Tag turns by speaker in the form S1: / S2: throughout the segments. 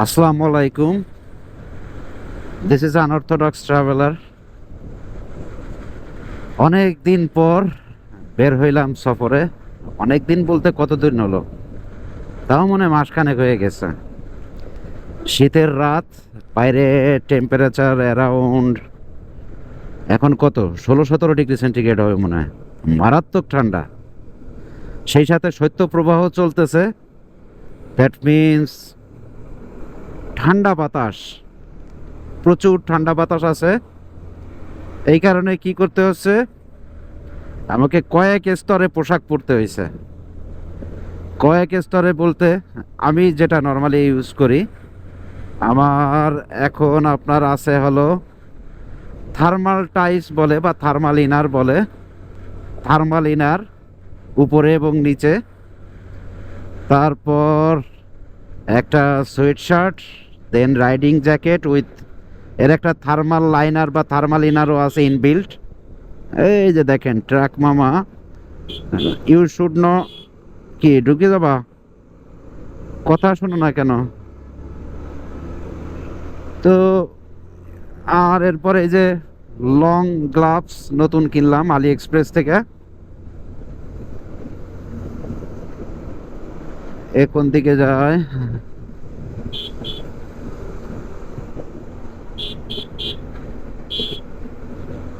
S1: আসসালামু আলাইকুম। This is unorthodox traveller অনেক দিন পর বের হইলাম সফরে। অনেক দিন বলতে কতদিন হলো? তাও মনে মাসখানেক হয়ে গেছে। শীতের রাত, বাইরে টেম্পারেচার অ্যারাউন্ড এখন কত? ষোলো সতেরো ডিগ্রি সেন্টিগ্রেড হবে মনে হয়। মারাত্মক ঠান্ডা। সেই সাথে শৈত্যপ্রবাহ চলতেছে। দ্যাট মিন্স ঠান্ডা বাতাস। প্রচুর ঠান্ডা বাতাস আছে। এই কারণে কি করতে হচ্ছে? আমাকে কয়েক স্তরে পোশাক পরতে হয়েছে। কয়েক স্তরে বলতে, আমি যেটা নর্মালি ইউজ করি, আমার এখন আপনার আছে হলো থার্মাল টাইস বলে বা থার্মাল ইনার বলে। থার্মাল ইনার উপরে এবং নিচে। তারপর একটা sweat shirt then riding jacket with এর একটা থার্মাল লাইনার বা থার্মাল ইনারও আছে ইনবিল্ট এই যে দেখেন ট্রাক মামা ইউ শুড ন কি, ঢুকে যাবা? কথা শোনো না কেন? তো, আর এরপরে এই যে লং গ্লাভস নতুন কিনলাম আলি এক্সপ্রেস থেকে। এ কোন দিকে যায়।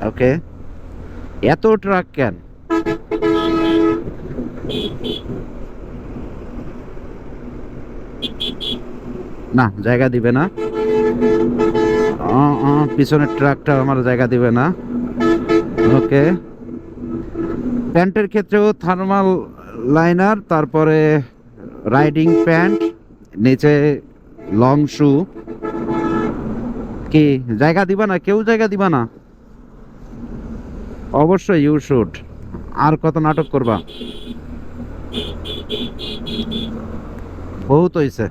S1: ওকে। এত ট্রাক কেন? না, জায়গা দিবে না। পিছনের ট্রাকটা আমার জায়গা দিবে না। ওকে। প্যান্টের ক্ষেত্রেও থার্মাল লাইনার তারপরে রাইডিং প্যান্ট নিচে লং শু কি, জায়গা দিবা না? কেউ জায়গা দিবা না? অবশ্যই ইউ শুড আর কত নাটক করবা? বহুত হইছে।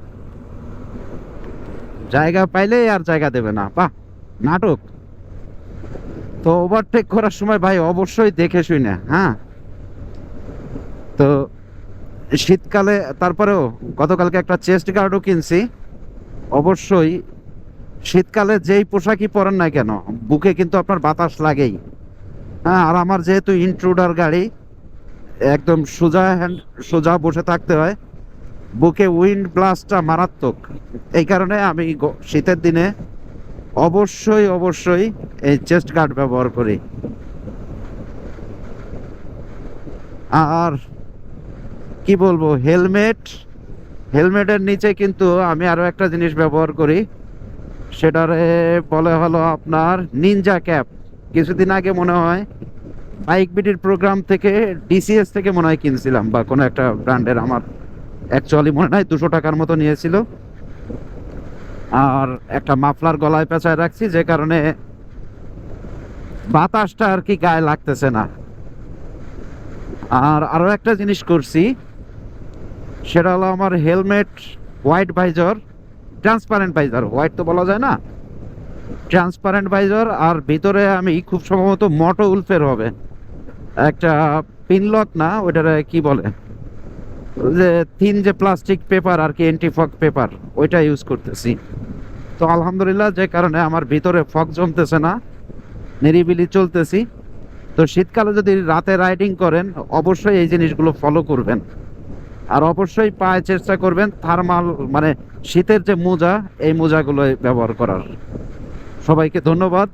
S1: জায়গা পাইলে আর জায়গা দেবে না। বাহ, নাটক। তো ওভারটেক করার সময় ভাই অবশ্যই দেখে শুনে হ্যাঁ? তো শীতকালে, তারপরেও গতকালকে একটা চেস্ট গার্ডও কিনছি। অবশ্যই শীতকালে যেই পোশাকই পরেন না কেন, বুকে কিন্তু আপনার বাতাস লাগেই। হ্যাঁ আর আমার যেহেতু ইন্ট্রুডার গাড়ি, একদম সোজা হ্যান্ড সোজা বসে থাকতে হয়। বুকে উইন্ড ব্লাস্টটা মারাত্মক। এই কারণে আমি শীতের দিনে অবশ্যই অবশ্যই এই চেস্ট গার্ড ব্যবহার করি। আর কি বলব হেলমেট হেলমেটের নিচে কিন্তু আমি আরও একটা জিনিস ব্যবহার করি। সেটারে বলে হলো আপনার নিনজা ক্যাপ কিছুদিন আগে মনে হয় বাইক বিটির প্রোগ্রাম থেকে ডিসিএস থেকে মনে হয় কিনছিলাম, বা কোনো একটা ব্র্যান্ডের আমার অ্যাকচুয়ালি মনে হয় দুশো টাকার মতো নিয়েছিল। আর একটা মাফলার গলায় পেঁচায় রাখছি, যে কারণে বাতাসটা আর কি গায়ে লাগতেছে না। আর আরও একটা জিনিস করছি, সেটা হলো আমার helmet white visor transparent visor white তো বলা যায় না ট্রান্সপারেন্ট ভাইজার, আর ভিতরে আমি খুব সম্ভবত মোটো উলফের হবে। একটা পিনলক না, ওইটারে কি বলে? যে থিন যে প্লাস্টিক পেপার আর কি অ্যান্টিফগ পেপার, ওইটা ইউজ করতেছি। তো আলহামদুলিল্লাহ, যে কারণে আমার ভিতরে ফগ জমতেছে না, নিরিবিলি চলতেছি। তো শীতকালে যদি রাতে রাইডিং করেন, অবশ্যই এই জিনিসগুলো ফলো করবেন। আর অবশ্যই পায়ে চেষ্টা করবেন থার্মাল মানে শীতের যে মোজা, এই মোজাগুলো ব্যবহার করার। সবাইকে ধন্যবাদ।